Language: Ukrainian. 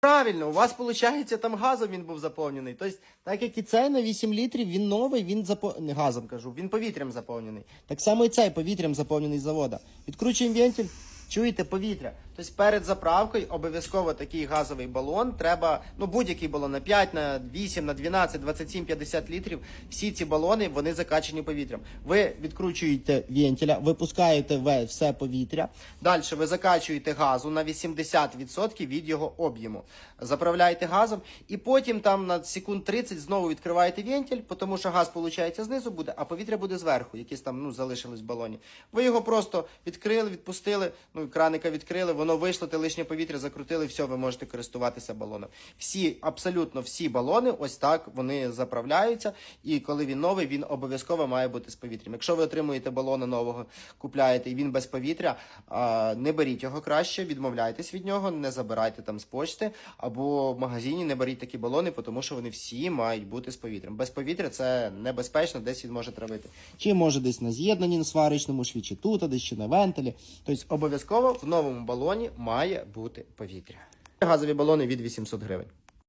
Правильно, у вас виходить, там газом він був заповнений. Тобто, так як і цей на 8 літрів, він новий, він запо... газом кажу, він повітрям заповнений. Так само і цей повітрям заповнений з завода. Відкручуємо вентиль, чуєте повітря. Тобто перед заправкою обов'язково такий газовий балон. Треба, ну будь-який балон на 5, на 8, на 12, 27, 50 літрів. Всі ці балони вони закачані повітрям. Ви відкручуєте вентиля, випускаєте все повітря. Далі ви закачуєте газу на 80% від його об'єму. Заправляєте газом, і потім там на секунд 30 знову відкриваєте вентиль, тому що газ, виходить, знизу буде, а повітря буде зверху, якісь там ну, залишилось в балоні. Ви його просто відкрили, відпустили, ну, краника відкрили, воно вийшло, те лишнє повітря закрутили, все, ви можете користуватися балоном. Всі, абсолютно всі балони, ось так вони заправляються. І коли він новий, він обов'язково має бути з повітрям. Якщо ви отримуєте балона нового, купляєте і він без повітря, не беріть його краще, відмовляйтесь від нього, не забирайте там з почти або в магазині не беріть такі балони, тому що вони всі мають бути з повітрям. Без повітря це небезпечно, десь він може травити. Чи може десь на з'єднанні на сварочному шві, чи тут, а десь чи на вентилі. Тобто обов'язково в новому балоні має бути повітря. Газові балони від 800 гривень.